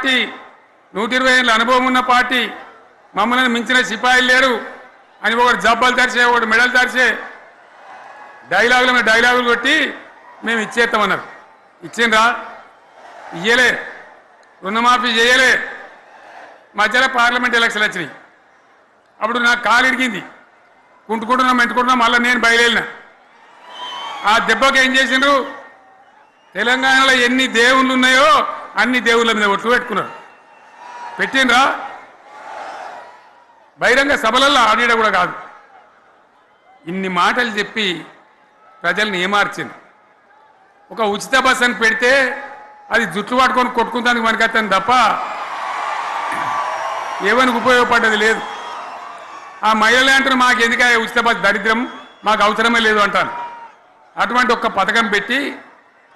Party నూట ఇరవై ఏళ్ళ అనుభవం ఉన్న పార్టీ మమ్మల్ని మించిన సిపాయిలు లేరు. అని ఒకటి జబ్బలు తెరిచే ఒకటి మెడలు తెరిచే డైలాగులు మీద డైలాగులు కొట్టి మేము ఇచ్చేస్తామన్నారు. ఇచ్చిండ్రా? ఇయ్యలే. రుణమాఫీ చేయలే. మధ్యలో పార్లమెంట్ ఎలక్షన్ వచ్చినాయి. అప్పుడు నాకు కాలు ఇడిగింది కుంటుకుంటున్నాం మెంటుకుంటున్నాం మళ్ళీ నేను బయలుదేరిన. ఆ దెబ్బకి ఏం చేసిండ్రు? తెలంగాణలో ఎన్ని దేవుళ్ళు ఉన్నాయో అన్ని దేవుళ్ళ మీద ఒట్లు పెట్టుకున్నారు పెట్టిండ్రా? బహిరంగ సభలలో ఆడిడ కూడా కాదు. ఇన్ని మాటలు చెప్పి ప్రజల్ని ఏమార్చింది? ఒక ఉచిత బస్ అని పెడితే అది జుట్లు పట్టుకొని కొట్టుకుందానికి మనకత్తాను తప్ప ఏమనికి ఉపయోగపడ్డది లేదు. ఆ మహిళలే అంటారు మాకు ఎందుక ఉచిత బస్ దరిద్రం. మాకు అవసరమే లేదు అంటాను అటువంటి ఒక పథకం పెట్టి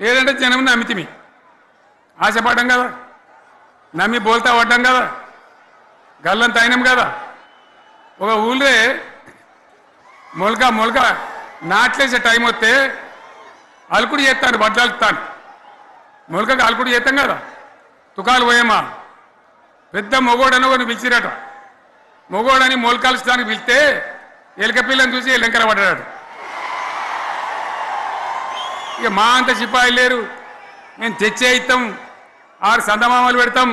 లేదంటే జనం నమ్మితిమి ఆశపడడం కదా. నమ్మి బోల్తా పడ్డం కదా. గల్లం తగినం కదా. ఒక ఊళ్ళే మొలక మొలక నాట్లేసే టైం వస్తే అలుకుడు చేస్తాను బట్టలుతాను మొలకకు అలుకుడు చేస్తాం కదా. తుకాలు పోయేమా పెద్ద మొగోడని ఒకరిని పిలిచిరట. మొగోడని మొలకాల్చడానికి పిలిస్తే ఎలక పిల్లని చూసి ఎలంకర పడ్డాడు. ఇక మా అంత సిపాయిలు లేరు. మేము తెచ్చే ఇస్తాం ఆరు సందమామలు పెడతాం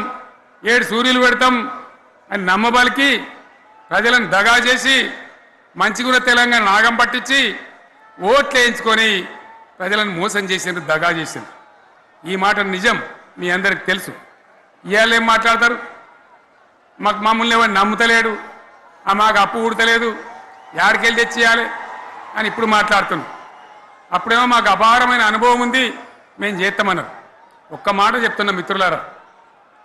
ఏడు సూర్యులు పెడతాం అని నమ్మబలికి ప్రజలను దగా చేసి మంచిగున్న తెలంగాణ నాగం పట్టించి ఓట్లు వేయించుకొని ప్రజలను మోసం చేసిండ్రు దగా చేసిండ్రు. ఈ మాట నిజం మీ అందరికి తెలుసు. ఇవాళ ఏం మాట్లాడతారు? మాకు మమ్మల్ని ఎవరు నమ్ముతలేడు ఆ మాకు అప్పు ఉడతలేదు యాడికెళ్ళి తెచ్చియాలి అని ఇప్పుడు మాట్లాడుతున్నాం అప్పుడేమో మాకు అపారమైన అనుభవం ఉంది మేము చేస్తామన్నారు. ఒక్క మాట చెప్తున్నా మిత్రులారా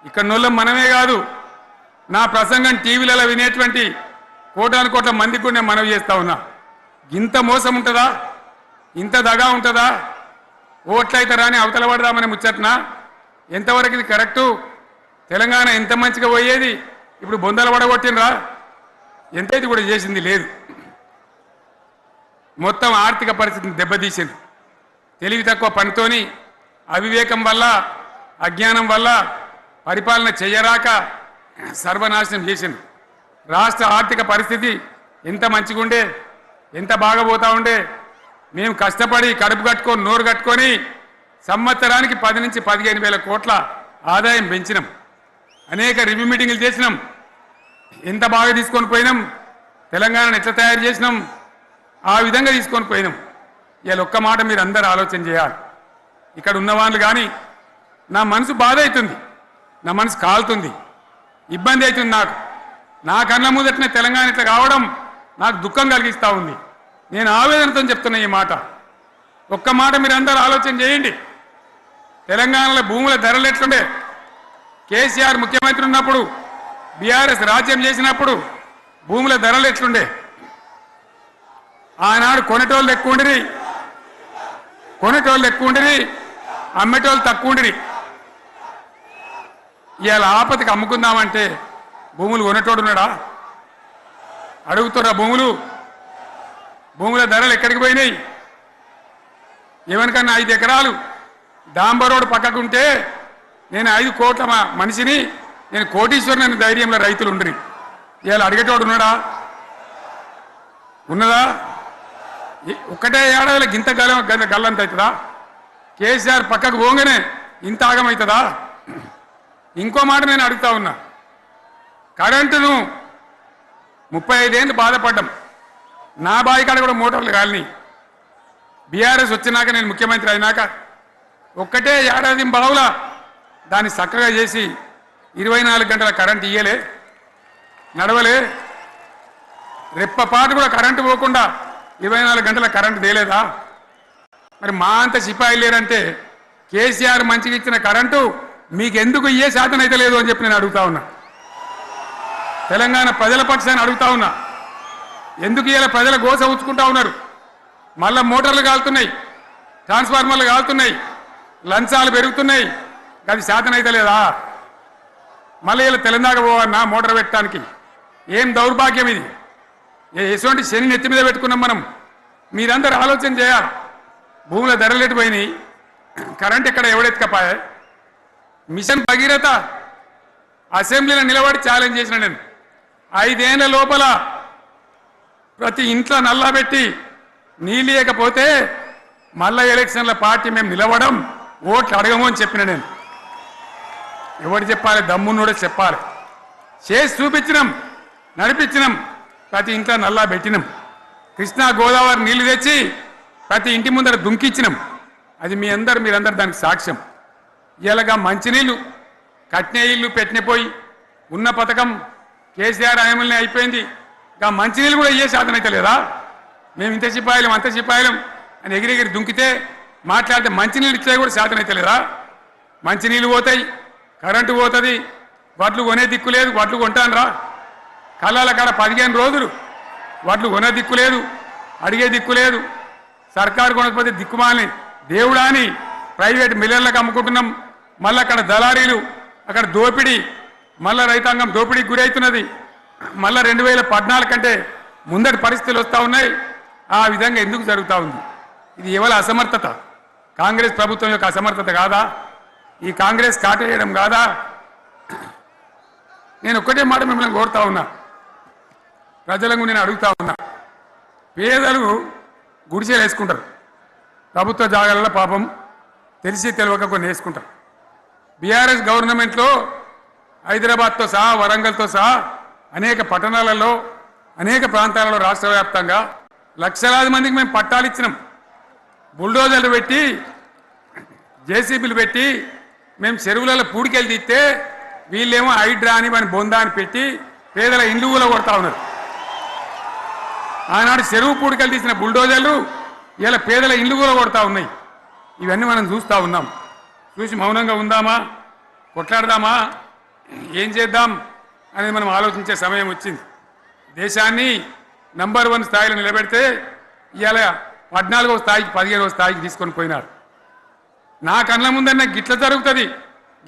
ఇక్కడ నోళ్ళం మనమే కాదు నా ప్రసంగం టీవీలలో వినేటువంటి కోటాను కోట్ల మందికి కూడా నేను మనవి చేస్తా ఉన్నా. ఇంత మోసం ఉంటుందా? ఇంత దగా ఉంటుందా? ఓట్లయితే రాని అవతల పడదామని ముచ్చట్నా? ఎంతవరకు ఇది కరెక్టు? తెలంగాణ ఎంత మంచిగా పోయేది? ఇప్పుడు బొందలు పడగొట్టినరా ఎంత ఇది కూడా చేసింది లేదు. మొత్తం ఆర్థిక పరిస్థితిని దెబ్బతీసింది. తెలివి తక్కువ పనితోని అవివేకం వల్ల అజ్ఞానం వల్ల పరిపాలన చేయరాక సర్వనాశనం చేసింది. రాష్ట్ర ఆర్థిక పరిస్థితి ఎంత మంచిగుండే ఎంత బాగా పోతా ఉండే మేము కష్టపడి కడుపు కట్టుకొని నోరు కట్టుకొని సంవత్సరానికి పది నుంచి పదిహేను వేల కోట్ల ఆదాయం పెంచినాం. అనేక రివ్యూ మీటింగ్లు చేసినాం. ఎంత బాగా తీసుకొని పోయినాం? తెలంగాణను ఎట్లా తయారు చేసినాం? ఆ విధంగా తీసుకొని పోయినాం. ఇవాళ ఒక్క మాట మీరు అందరు ఆలోచన చేయాలి. ఇక్కడ ఉన్న వాళ్ళు కానీ నా మనసు బాధ అవుతుంది నా మనసు కాలుతుంది. ఇబ్బంది అవుతుంది నాకు. నా కళ్ళ ముందటనే తెలంగాణ ఇట్లా కావడం నాకు దుఃఖం కలిగిస్తూ ఉంది. నేను ఆవేదనతో చెప్తున్నా ఈ మాట. ఒక్క మాట మీరు అందరూ ఆలోచన చేయండి. తెలంగాణలో భూముల ధరలు ఎట్లుండే? కేసీఆర్ ముఖ్యమంత్రి ఉన్నప్పుడు బీఆర్ఎస్ రాజ్యం చేసినప్పుడు భూముల ధరలు ఎట్లుండే? ఆనాడు కొనేటోళ్ళు ఎక్కువ ఉండిరి కొనేటోళ్ళు ఎక్కువ ఉండిరి అమ్మేటోళ్ళు తక్కువ ఉండిరి ఇవాళ ఆపతికి అమ్ముకుందామంటే భూములు కొనేటోడు ఉన్నాడా? అడుగుతున్నా భూములు. భూముల ధరలు ఎక్కడికి పోయినాయి? ఎవరికన్నా ఐదు ఎకరాలు డాంబర్ రోడ్ పక్కకుంటే నేను ఐదు కోట్ల మనిషిని నేను కోటీశ్వరుని ధైర్యంలో రైతులు ఉండరు ఇవాళ అడిగేటోడు ఉన్నాడా? ఉన్నదా? ఒక్కటే ఏడాదిలో గింత గల గల్లంత అవుతుందా కేసీఆర్ పక్కకు పోగానే ఇంత ఆగమవుతుందా ఇంకో మాట నేను అడుగుతా ఉన్నా. కరెంటును ముప్పై ఐదేళ్ళు బాధపడ్డం. నా బావి కాడ కూడా మోటార్లు కాలని. బీఆర్ఎస్ వచ్చినాక నేను ముఖ్యమంత్రి అయినాక ఒక్కటే ఏడాది బావుల దాన్ని చక్కగా చేసి ఇరవై నాలుగు గంటల కరెంట్ ఇయ్యలే నడవలే. రెప్పపాటు కూడా కరెంటు పోకుండా ఇరవై నాలుగు గంటల కరెంటు తేలేదా? మరి మా అంత సిపాయి లేరంటే కేసీఆర్ మంచిగా ఇచ్చిన కరెంటు మీకు ఎందుకు ఏ శాతం అయితే లేదు అని చెప్పి నేను అడుగుతా ఉన్నా. తెలంగాణ ప్రజల పక్షాన్ని అడుగుతా ఉన్నా. ఎందుకు ఇలా ప్రజల గోస ఉంచుకుంటా ఉన్నారు? మళ్ళా మోటార్లు కాలుతున్నాయి ట్రాన్స్ఫార్మర్లు కాలుతున్నాయి లంచాలు పెరుగుతున్నాయి. అది శాతం అయితే లేదా? మళ్ళీ ఇలా తెలంగాణ పోవన్నా మోటార్ పెట్టడానికి. ఏం దౌర్భాగ్యం ఇది? ఎటువంటి శని నెత్తి మీద పెట్టుకున్నాం మనం. మీరందరూ ఆలోచన చేయాలి. భూముల ధరలు పోయినాయి? కరెంట్ ఎక్కడ ఎవడెత్తుకపోయా మిషన్ భగీరథ అసెంబ్లీలో నిలబడి ఛాలెంజ్ చేసిన నేను. ఐదేళ్ళ లోపల ప్రతి ఇంట్లో నల్లబెట్టి నీళ్ళేయకపోతే మళ్ళా ఎలక్షన్ల పార్టీ మేము నిలవడం ఓట్లు అడగము అని చెప్పిన నేను. ఎవడు చెప్పాలి? దమ్మున్నోడే చెప్పాలి. చేసి చూపించినాం నడిపించినాం. ప్రతి ఇంట్లో నల్లా పెట్టినాం. కృష్ణా గోదావరి నీళ్ళు తెచ్చి ప్రతి ఇంటి ముందర దుంకిచ్చినాం. అది మీ అందరు మీరందరు దానికి సాక్ష్యం. ఇలాగా మంచినీళ్ళు కట్నే ఇల్లు పెట్టిన పోయి ఉన్న పథకం కేసీఆర్ ఆయమల్ని అయిపోయింది. ఇంకా మంచినీళ్ళు కూడా ఏ శాతం అయితే లేదా? మేము ఇంత సిపాయిలం అంత సిపాయిలం అని ఎగిరెగిరి దుంకితే మాట్లాడితే మంచినీళ్ళు ఇచ్చే కూడా శాతం అయితే లేదా? మంచినీళ్ళు పోతాయి కరెంటు పోతుంది వడ్లు కొనే దిక్కు లేదు వడ్లు కొంటాను రా కళ్ళాల కాడ పదిహేను రోజులు. వాటిని కొన దిక్కు లేదు అడిగే దిక్కు లేదు. సర్కారు కొనకపోతే దిక్కుమాలని. దేవుడా అని ప్రైవేట్ మిల్లర్లకు అమ్ముకుంటున్నాం. మళ్ళీ అక్కడ దళారీలు అక్కడ దోపిడీ మళ్ళా రైతాంగం దోపిడీకి గురవుతున్నది మళ్ళీ రెండు వేల పద్నాలుగు కంటే ముందటి పరిస్థితులు వస్తూ ఉన్నాయి. ఆ విధంగా ఎందుకు జరుగుతూ ఉంది? ఇది ఎవరి అసమర్థత. కాంగ్రెస్ ప్రభుత్వం యొక్క అసమర్థత కాదా? ఈ కాంగ్రెస్ కాటేయడం కాదా? నేను ఒక్కటే మాట మిమ్మల్ని కోరుతా ఉన్నా. ప్రజలకు నేను అడుగుతా ఉన్నా. పేదలు గుడిసెలు వేసుకుంటారు. ప్రభుత్వ జాగాలలో పాపం తెలిసి తెలియక కొన్ని వేసుకుంటారు. బీఆర్ఎస్ గవర్నమెంట్లో హైదరాబాద్తో సహా వరంగల్తో సహా అనేక పట్టణాలలో అనేక ప్రాంతాలలో రాష్ట్ర వ్యాప్తంగా లక్షలాది మందికి మేము పట్టాలు ఇచ్చినాం. బుల్డోజర్లు పెట్టి జేసీబీలు పెట్టి మేము చెరువులలో పూడికెళ్ళి తీస్తే వీళ్ళేమో హైడ్రా అని మన బొందా అని పెట్టి పేదల ఇండ్లు కూడా కొడతా ఉన్నారు. ఆనాడు చెరువు పూడికలు తీసిన బుల్డోజర్లు ఇలా పేదల ఇండ్లు కూడా కొడతా ఉన్నాయి. ఇవన్నీ మనం చూస్తూ ఉన్నాం. చూసి మౌనంగా ఉందామా? కొట్లాడదామా? ఏం చేద్దాం? అనేది మనం ఆలోచించే సమయం వచ్చింది. దేశాన్ని నంబర్ వన్ స్థాయిలో నిలబెడితే ఇవాళ పద్నాలుగో స్థాయికి పదిహేనవ స్థాయికి తీసుకొని పోయినారు. నా కళ్ళ ముందన్న గిట్ల జరుగుతుంది.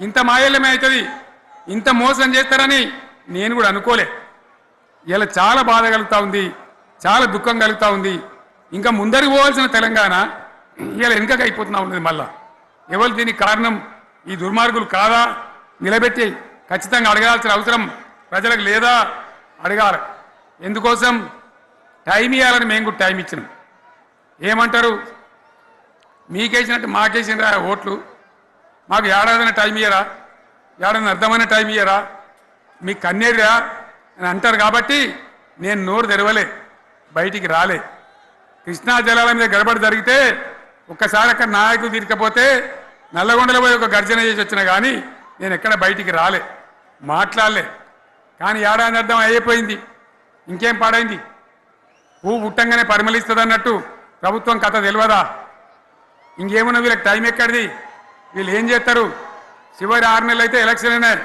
ఇంత మాయల్యమే అవుతుంది. ఇంత మోసం చేస్తారని నేను కూడా అనుకోలే. ఇలా చాలా బాధ కలుగుతూ ఉంది. చాలా దుఃఖం కలుగుతూ ఉంది. ఇంకా ముందరికి పోవాల్సిన తెలంగాణ ఇవాళ వెనుకకి అయిపోతున్నా ఉన్నది మళ్ళా. ఎవరు దీనికి కారణం? ఈ దుర్మార్గులు కాదా? నిలబెట్టి ఖచ్చితంగా అడగాల్సిన అవసరం ప్రజలకు లేదా? అడగాలి. ఎందుకోసం? టైం ఇవ్వాలని మేము కూడా టైం ఇచ్చినాం. ఏమంటారు? మీకేసినట్టు మాకేసినరా ఓట్లు? మాకు ఏడాదిన టైం ఇయ్యరా? ఏడాదిన అర్థమైన టైం ఇయ్యరా? మీకు కన్నేరురా అని అంటారు కాబట్టి నేను నోరు తెరవలే. బయటికి రాలే. కృష్ణా జలాల మీద గడబడి జరిగితే ఒక్కసారి అక్కడ నాయకులు తీరికపోతే నల్లగొండలో పోయి ఒక గర్జన చేసి వచ్చిన కానీ నేను ఎక్కడ బయటికి రాలే. మాట్లాడలే. కానీ ఏడాది అర్థం అయిపోయింది. ఇంకేం పాడైంది? పువ్వు పుట్టంగానే పరిమళిస్తుంది అన్నట్టు ప్రభుత్వం కథ తెలియదా ఇంకేమున్నా వీళ్ళకి టైం ఎక్కడిది? వీళ్ళు ఏం చేస్తారు? చివరి ఆరు నెలలు అయితే ఎలక్షన్ అయినాయి.